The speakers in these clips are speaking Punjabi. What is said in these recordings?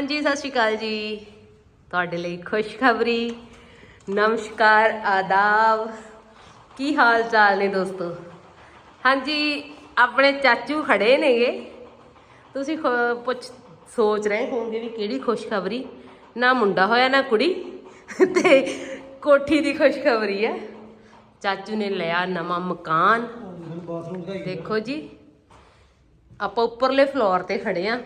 ਹਾਂਜੀ ਸਤਿ ਸ਼੍ਰੀ ਅਕਾਲ ਜੀ। ਤੁਹਾਡੇ ਲਈ ਖੁਸ਼ਖਬਰੀ ਨਮਸਕਾਰ ਆਦਾਬ। ਕੀ ਹਾਲ ਚਾਲ ਨੇ ਦੋਸਤੋ? ਹਾਂਜੀ ਆਪਣੇ ਚਾਚੂ ਖੜੇ ਨੇਗੇ। ਤੁਸੀਂ ਪੁੱਛ ਸੋਚ ਰਹੇ ਹੋਵੋਗੇ ਵੀ ਕਿਹੜੀ ਖੁਸ਼ਖਬਰੀ? ਨਾ ਮੁੰਡਾ ਹੋਇਆ ਨਾ ਕੁੜੀ। ਤੇ ਕੋਠੀ ਦੀ ਖੁਸ਼ਖਬਰੀ ਹੈ ਚਾਚੂ ਨੇ ਲਿਆ ਨਵਾਂ ਮਕਾਨ। ਦੇਖੋ ਜੀ ਆਪਾਂ ਉੱਪਰਲੇ ਫਲੋਰ ਤੇ ਖੜੇ ਆ।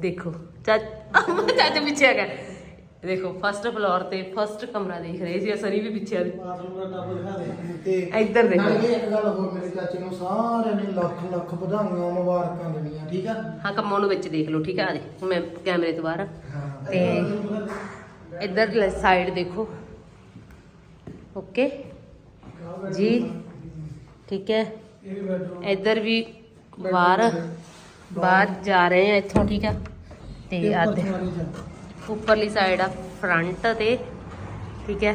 ਦੇਖੋ। ਚਾਚਾ ਚਾਚਾ ਪਿੱਛੇ ਆ ਗਿਆ। ਦੇਖੋ ਫਸਟ ਫਲੋਰ ਤੇ ਫਸਟ ਕਮਰਾ ਦੇਖ ਰਹੇ ਸੀ ਸਨੀ ਵੀ ਪਿੱਛੇ ਆ ਗਈ। ਤੇ ਇੱਧਰ ਦੇਖੋ। ਨਾਲੇ ਇੱਕ ਗੱਲ ਹੋਰ ਮੇਰੇ ਚਾਚੇ ਨੂੰ ਸਾਰਿਆਂ ਨੇ ਲੱਖ ਲੱਖ ਵਧਾਈਆਂ ਮੁਬਾਰਕਾਂ ਦੇਣੀਆਂ ਠੀਕ ਆ? ਹਾਂ ਕੰਮੋਂ ਨੂੰ ਵਿੱਚ ਦੇਖ ਲਓ ਠੀਕ ਆ? ਆ ਦੇ ਹੁਣ ਮੈਂ ਕੈਮਰੇ ਤੋਂ ਬਾਹਰ ਆ। ਹਾਂ ਤੇ ਇੱਧਰ ਸਾਈਡ ਦੇਖੋ। ਓਕੇ। ਜੀ ਠੀਕ ਹੈ। ਇੱਧਰ ਵੀ ਬਾਹਰ। ਬਾਹਰ ਜਾ ਰਹੇ ਆ ਇੱਥੋਂ ਠੀਕ ਆ? ਤੇ ਦੇ ਉੱਪਰਲੀ ਸਾਈਡ ਆ ਫਰੰਟ ਤੇ ਠੀਕ ਹੈ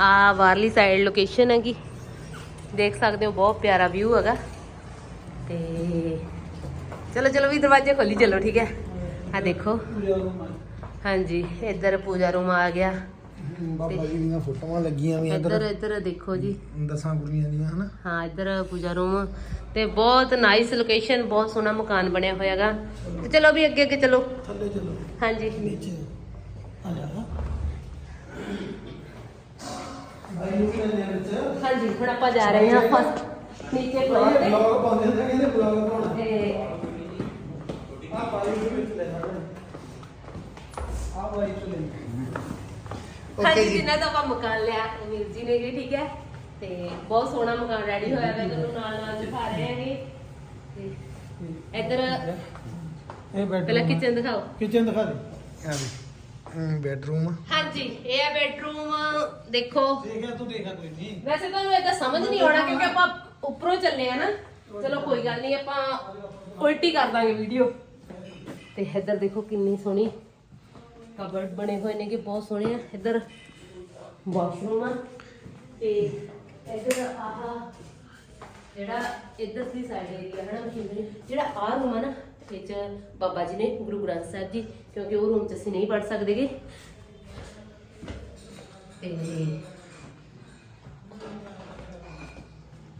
ਆ ਬਾਹਰਲੀ ਸਾਈਡ ਲੋਕੇਸ਼ਨ ਹੈਗੀ। ਦੇਖ ਸਕਦੇ ਹੋ ਬਹੁਤ ਪਿਆਰਾ ਵਿਊ ਹੈਗਾ। ਤੇ ਚਲੋ ਚਲੋ ਵੀ ਦਰਵਾਜ਼ੇ ਖੋਲੀ ਚਲੋ ਠੀਕ ਹੈ ਆ ਦੇਖੋ। ਹਾਂਜੀ ਇੱਧਰ ਪੂਜਾ ਰੂਮ ਆ ਗਿਆ। ਬਾਬਾ ਜੀ ਦੀਆਂ ਫੋਟੋਆਂ ਲੱਗੀਆਂ ਵੀ ਇੱਧਰ। ਇੱਧਰ ਇੱਧਰ ਦੇਖੋ ਜੀ। ਦਸਾਂ ਗੁਰੀਆਂ ਦੀਆਂ ਹਨਾ? ਹਾਂ ਇੱਧਰ ਪੂਜਾ ਰੂਮ। ਤੇ ਬਹੁਤ ਨਾਈਸ ਲੋਕੇਸ਼ਨ ਬਹੁਤ ਸੋਹਣਾ ਮਕਾਨ ਬਣਿਆ ਹੋਇਆਗਾ ਤੇ ਚਲੋ ਵੀ ਅੱਗੇ ਅੱਗੇ ਚਲੋ। ਥੱਲੇ ਚਲੋ। ਹਾਂਜੀ। ਨੀਚੇ। ਆ ਜਾ। ਹਾਂਜੀ ਹੁਣ ਆਪਾਂ ਜਾ ਰਹੇ ਹਾਂ ਫਸਟ ਨੀਚੇ ਫਲੋਰ ਤੇ। ਬਲੌਗ ਪਾਉਂਦੇ ਹੁੰਦੇ ਕਹਿੰਦੇ ਬਲੌਗ ਪਾਉਣਾ ਤੇ ਆ ਬਾਈ ਦੇ ਵਿੱਚ ਲੈ ਜਾਣਾ ਆ ਬਾਈ ਤੋਂ ਲੈ ਹਾਂਜੀ ਜਿੰਨਾ ਤਾਂ ਆਪਾਂ ਮਕਾਨ ਲਿਆ ਉਹ ਵੀਰ ਜੀ ਨੇ ਜੀ ਠੀਕ ਹੈ। ਤੇ ਬਹੁਤ ਸੋਹਣਾ ਮਕਾਨ ਰੈਡੀ ਹੋਇਆ ਹੈ ਤੁਹਾਨੂੰ ਨਾਲ ਨਾਲ ਦਿਖਾ ਰਹੇ ਹੈਗੇ। ਤੇ ਇੱਧਰ ਇਹ ਬੈੱਡ ਪਹਿਲਾਂ ਕਿਚਨ ਦਿਖਾਓ। ਕਿਚਨ ਦਿਖਾ ਦੇ। ਆ ਦੇ ਬੈਡਰੂਮ ਹਾਂਜੀ ਇਹ ਹੈ ਬੈਡਰੂਮ ਦੇਖੋ। ਦੇਖਿਆ ਤੂੰ ਦੇਖਾ ਕੋਈ ਨਹੀਂ? ਵੈਸੇ ਤੁਹਾਨੂੰ ਇਹਦਾ ਸਮਝ ਨਹੀਂ ਆਉਣਾ ਕਿਉਂਕਿ ਆਪਾਂ ਉੱਪਰੋਂ ਚੱਲੇ ਆ ਨਾ। ਚਲੋ ਕੋਈ ਗੱਲ ਨਹੀਂ ਆਪਾਂ ਉਲਟੀ ਕਰ ਦਾਂਗੇ ਵੀਡੀਓ ਤੇ ਇੱਧਰ ਦੇਖੋ ਕਿੰਨੀ ਸੋਹਣੀ ਕਬਰਡ ਬਣੇ ਹੋਏ ਨੇ ਕਿ ਬਹੁਤ ਸੋਹਣੇ ਆ। ਇੱਧਰ ਵਾਸ਼ਰੂਮ ਆ ਤੇ ਇੱਧਰ ਆਹ ਜਿਹੜਾ ਇੱਧਰ ਦੀ ਸਾਈਡ ਏਰੀਆ ਹੈ ਨਾ ਮਸ਼ੀਨਰੀ ਜਿਹੜਾ ਆਹ ਰੂਮ ਆ ਨਾ ਇਹ ਚ ਬਾਬਾ ਜੀ ਨੇ ਗੁਰੂ ਗ੍ਰੰਥ ਸਾਹਿਬ ਜੀ ਕਿਉਂਕਿ ਉਹ ਰੂਮ ਚ ਅਸੀਂ ਨਹੀਂ ਪੜ ਸਕਦੇਗੇ ਤੇ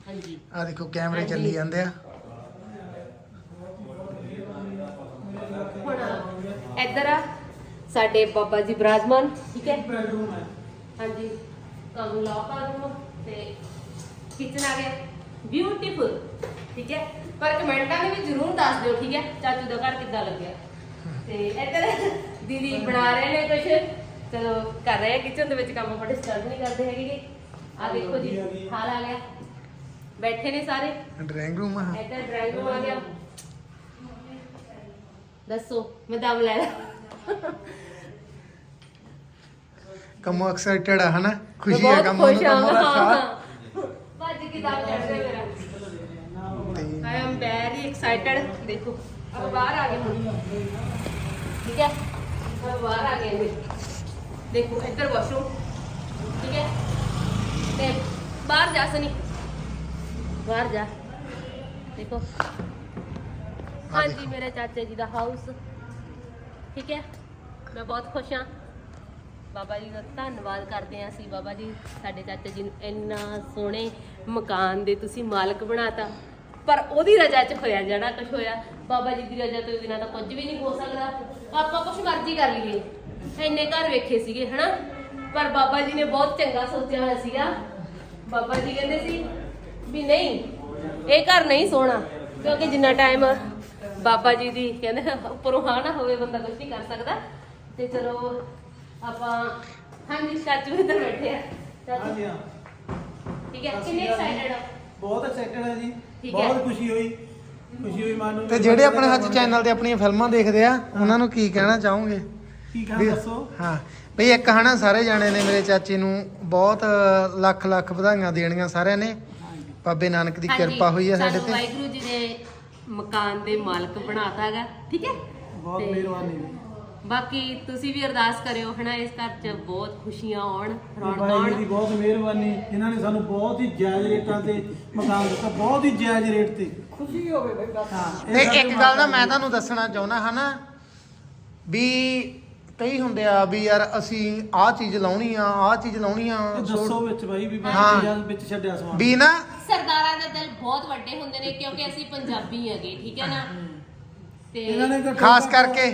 ਹਾਂਜੀ। ਆ ਦੇਖੋ ਕੈਮਰੇ ਚੱਲੀ ਜਾਂਦੇ ਆ। ਹੁਣ ਇੱਧਰ ਆ ਸਾਡੇ ਬਾਬਾ ਜੀ ਬਿਰਾਜਮਾਨ ਠੀਕ ਹੈ? ਬੈਡਰੂਮ ਹੈ। ਹਾਂਜੀ। ਤੁਹਾਨੂੰ ਲੌਕ ਆ ਰੂਮ ਤੇ ਕਿਚਨ ਆ ਗਿਆ। ਬਿਊਟੀਫੁਲ ਠੀਕ ਹੈ? ਪਰ ਕਮੈਂਟਾਂ ਵਿੱਚ ਜ਼ਰੂਰ ਦੱਸ ਦਿਓ ਠੀਕ ਹੈ? ਚਾਚੂ ਦਾ ਘਰ ਕਿੱਦਾਂ ਲੱਗਿਆ? ਤੇ ਇੱਧਰ ਦੀਦੀ ਬਣਾ ਰਹੇ ਨੇ ਕੁਝ ਚਲੋ ਕਰ ਰਹੇ ਆ ਕਿਚਨ ਦੇ ਵਿੱਚ ਕੰਮ ਬੜੇ ਸਟਾਰਟ ਨਹੀਂ ਕਰਦੇ ਹੈਗੇ ਆ ਦੇਖੋ ਜੀ ਹਾਲ ਆ ਗਿਆ। ਬੈਠੇ ਨੇ ਸਾਰੇ। ਡਰਾਇੰਗ ਰੂਮ ਆ। ਇੱਧਰ ਡਰਾਈਵ ਰੂਮ ਆ ਗਿਆ। ਦੱਸੋ ਮੈਂ ਦਮ ਲੈ ਲਾ। ਕੰਮੋ ਐਕਸਾਈਟਡ ਆ ਹਨਾ? ਖੁਸ਼ੀ ਆ ਕੰਮੋ ਨੂੰ ਕੰਮੋ ਰੱਖਾ ਹਾਂ ਭੱਜ ਕੇ ਦਮ ਚੜਦਾ ਮੇਰਾ ਆਈ ਐਮ ਵੈਰੀ ਐਕਸਾਈਟਡ ਦੇਖੋ ਅਬ ਬਾਹਰ ਆ ਗਏ ਹੁਣ। ਠੀਕ ਹੈ? ਅਬ ਬਾਹਰ ਆ ਗਏ ਦੇਖੋ ਇੱਧਰ ਵਾਸ਼ਰੂਮ ਠੀਕ ਹੈ? ਤੇ ਬਾਹਰ ਜਾ ਸਨੀ। ਬਾਹਰ ਜਾ। ਦੇਖੋ। ਹਾਂਜੀ ਮੇਰੇ ਚਾਚਾ ਜੀ ਦਾ ਹਾਊਸ ਠੀਕ ਹੈ? ਮੈਂ ਬਹੁਤ ਖੁਸ਼ ਹਾਂ। ਬਾਬਾ ਜੀ ਦਾ ਧੰਨਵਾਦ ਕਰਦੇ ਹਾਂ ਅਸੀਂ। ਬਾਬਾ ਜੀ, ਸਾਡੇ ਚਾਚਾ ਜੀ ਨੂੰ ਇੰਨਾ ਸੋਹਣੇ ਮਕਾਨ ਦੇ ਤੁਸੀਂ ਮਾਲਕ ਬਣਾਤਾ। ਪਰ ਉਹਦੀ ਰਜਾ 'ਚ ਹੋਇਆ, ਜਿਹੜਾ ਕੁਝ ਹੋਇਆ। ਬਾਬਾ ਜੀ ਦੀ ਰਜਾ ਤੋਂ ਬਿਨਾਂ ਤਾਂ ਕੁਝ ਵੀ ਨਹੀਂ ਹੋ ਸਕਦਾ। ਆਪਾਂ ਕੁਝ ਮਰਜ਼ੀ ਕਰ ਲਈਏ। ਇੰਨੇ ਘਰ ਵੇਖੇ ਸੀਗੇ, ਹਨਾ? ਪਰ ਬਾਬਾ ਜੀ ਨੇ ਬਹੁਤ ਚੰਗਾ ਸੋਚਿਆ ਹੋਇਆ ਸੀਗਾ। ਬਾਬਾ ਜੀ ਕਹਿੰਦੇ ਸੀ ਵੀ ਨਹੀਂ, ਇਹ ਘਰ ਨਹੀਂ ਸੋਹਣਾ, ਕਿਉਂਕਿ ਜਿੰਨਾ ਟਾਈਮ ਬਾਬਾ ਜੀ ਦੀ ਕਹਿੰਦੇ ਉੱਪਰੋਂ ਹਾਂ ਨਾ ਹੋਵੇ ਬੰਦਾ ਕੁਝ ਨਹੀਂ ਕਰ ਸਕਦਾ। ਤੇ ਚਲੋ ਆਪਾਂ ਹਾਂਜੀ ਚਾਚੂ ਇੱਧਰ ਬੈਠੇ ਆ। ਚਾਚੂ ਹਾਂਜੀ ਹਾਂ। ਠੀਕ ਹੈ ਕਿੰਨੇ ਐਕਸਾਈਟਡ ਹੋ? ਬਹੁਤ ਐਕਸਾਈਟਡ ਹੈ ਜੀ। ਠੀਕ ਹੈ। ਬਹੁਤ ਖੁਸ਼ੀ ਹੋਈ। ਖੁਸ਼ੀ ਹੋਈ ਮਨ ਨੂੰ। ਤੇ ਜਿਹੜੇ ਆਪਣੇ ਹੱਥ ਚੈਨਲ ਤੇ ਆਪਣੀਆਂ ਫਿਲਮਾਂ ਦੇਖਦੇ ਆ ਉਹਨਾਂ ਨੂੰ ਕੀ ਕਹਿਣਾ ਚਾਹੋਗੇ? ਕੀ ਕਹਾਂ ਵੀ- ਦੱਸੋ? ਹਾਂ। ਬਈ ਇੱਕ ਹਨਾ ਸਾਰੇ ਜਾਣੇ ਨੇ ਮੇਰੇ ਚਾਚੇ ਨੂੰ ਬਹੁਤ ਲੱਖ ਲੱਖ ਵਧਾਈਆਂ ਦੇਣੀਆਂ ਸਾਰਿਆਂ ਨੇ। ਬਾਬੇ ਨਾਨਕ ਦੀ ਕਿਰਪਾ ਹੋਈ ਹੈ ਸਾਡੇ ਤੇ। ਵਾਹਿਗੁਰੂ ਜੀ ਨੇ ਮਕਾਨ ਦੇ ਮਾਲਕ ਬਣਾਤਾ ਹੈਗਾ ਠੀਕ ਹੈ? ਬਹੁਤ ਤੇ ਮਿਹਰਬਾਨੀ ਜੀ। ਬਾਕੀ ਤੁਸੀਂ ਵੀ ਅਰਦਾਸ ਕਰਿਓ ਹਨਾ ਇਸ ਘਰ 'ਚ ਬਹੁਤ ਖੁਸ਼ੀਆਂ ਆਉਣ ਰੌਣਕਾਂ ਬਾਈ ਜੀ ਦੀ ਬਹੁਤ ਮਿਹਰਬਾਨੀ। ਇਹਨਾਂ ਨੇ ਸਾਨੂੰ ਬਹੁਤ ਹੀ ਜਾਇਜ਼ ਰੇਟਾਂ ਤੇ ਮਕਾਨ ਦਿੱਤਾ ਬਹੁਤ ਹੀ ਜਾਇਜ਼ ਰੇਟ ਤੇ। ਖੁਸ਼ੀ ਹੋਵੇ ਬਈ ਹਾਂ ਤੇ ਇੱਕ ਗੱਲ ਦਾ ਮੈਂ ਤੁਹਾਨੂੰ ਦੱਸਣਾ ਚਾਹੁੰਦਾ ਹਨਾ ਵੀ ਕਈ ਹੁੰਦੇ ਆ ਵੀ ਯਾਰ ਅਸੀਂ ਆਹ ਚੀਜ਼ ਲਾਉਣੀ ਆ ਆਹ ਚੀਜ਼ ਲਾਉਣੀ ਆ। ਦੱਸੋ ਵਿੱਚ ਬਾਈ ਵੀ ਮੈਂ ਹਾਂ। ਯਾਰ ਵਿੱਚ ਛੱਡਿਆ ਸਮਾਨ। ਵੀ ਨਾ ਸਰਦਾਰਾਂ ਦੇ ਦਿਲ ਬਹੁਤ ਵੱਡੇ ਹੁੰਦੇ ਨੇ ਕਿਉਂਕਿ ਅਸੀਂ ਪੰਜਾਬੀ ਹੈਗੇ ਠੀਕ ਹੈ ਨਾ? ਤੇ ਇਹਨਾਂ ਨੇ ਘੱਟੋ ਖਾਸ ਕਰਕੇ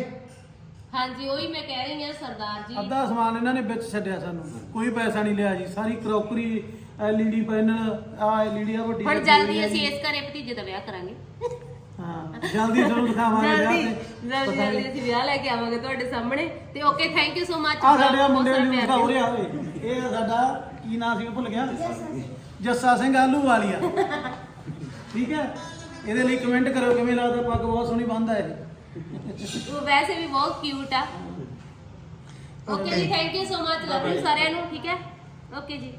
ਹਾਂਜੀ ਉਹੀ ਮੈਂ ਕਹਿ ਰਹੀ ਹਾਂ ਸਰਦਾਰ ਜੀ। ਅੱਧਾ ਸਮਾਨ ਇਹਨਾਂ ਨੇ ਵਿੱਚ ਛੱਡਿਆ ਸਾਨੂੰ। ਕੋਈ ਪੈਸਾ ਨਹੀਂ ਲਿਆ ਜੀ ਸਾਰੀ ਕਰੋਕਰੀ ਐਲਈਡੀ ਪੈਨਲ ਆ ਐਲਈਡੀ ਆ ਵੱਡੀ ਹੁਣ ਜਲਦੀ ਅਸੀਂ। ਇਸ ਘਰੇ ਭਤੀਜੇ ਦਾ ਵਿਆਹ ਕਰਾਂਗੇ। ਹਾਂ ਜਲਦੀ ਤੁਹਾਨੂੰ ਦਿਖਾਵਾਂਗੇ ਵਿਆਹ ਜਲਦੀ ਤੇ। ਜਲਦੀ। ਅਸੀਂ ਵਿਆਹ ਲੈ ਕੇ ਆਵਾਂਗੇ ਤੁਹਾਡੇ ਸਾਹਮਣੇ। ਤੇ okay thank you so much ਆ ਸਾਡੇ ਆਹ ਮੁੰਡੇ ਨੂੰ ਦਿਖਾ ਉਰੇ ਆ ਓਏ। ਇਹ ਆ ਸਾਡਾ ਕੀ ਨਾਂ ਸੀ ਉਹ ਭੁੱਲ ਗਿਆ। ਜੱਸਾ ਸਿੰਘ ਆਲੂ ਵਾਲੀਆ। ਠੀਕ ਹੈ? ਇਹਦੇ ਲਈ ਕਮੈਂਟ ਕਰੋ ਕਿਵੇਂ ਲੱਗਦਾ? ਪੱਗ ਬਹੁਤ ਸੋਹਣੀ ਬੰਨਦਾ ਇਹ। ਉਹ ਵੈਸੇ ਵੀ ਬਹੁਤ ਕਿਊਟ ਆ। ਓਕੇ ਜੀ thank you so much love you ਸਾਰਿਆਂ ਨੂੰ, ਠੀਕ ਹੈ? ਓਕੇ ਜੀ।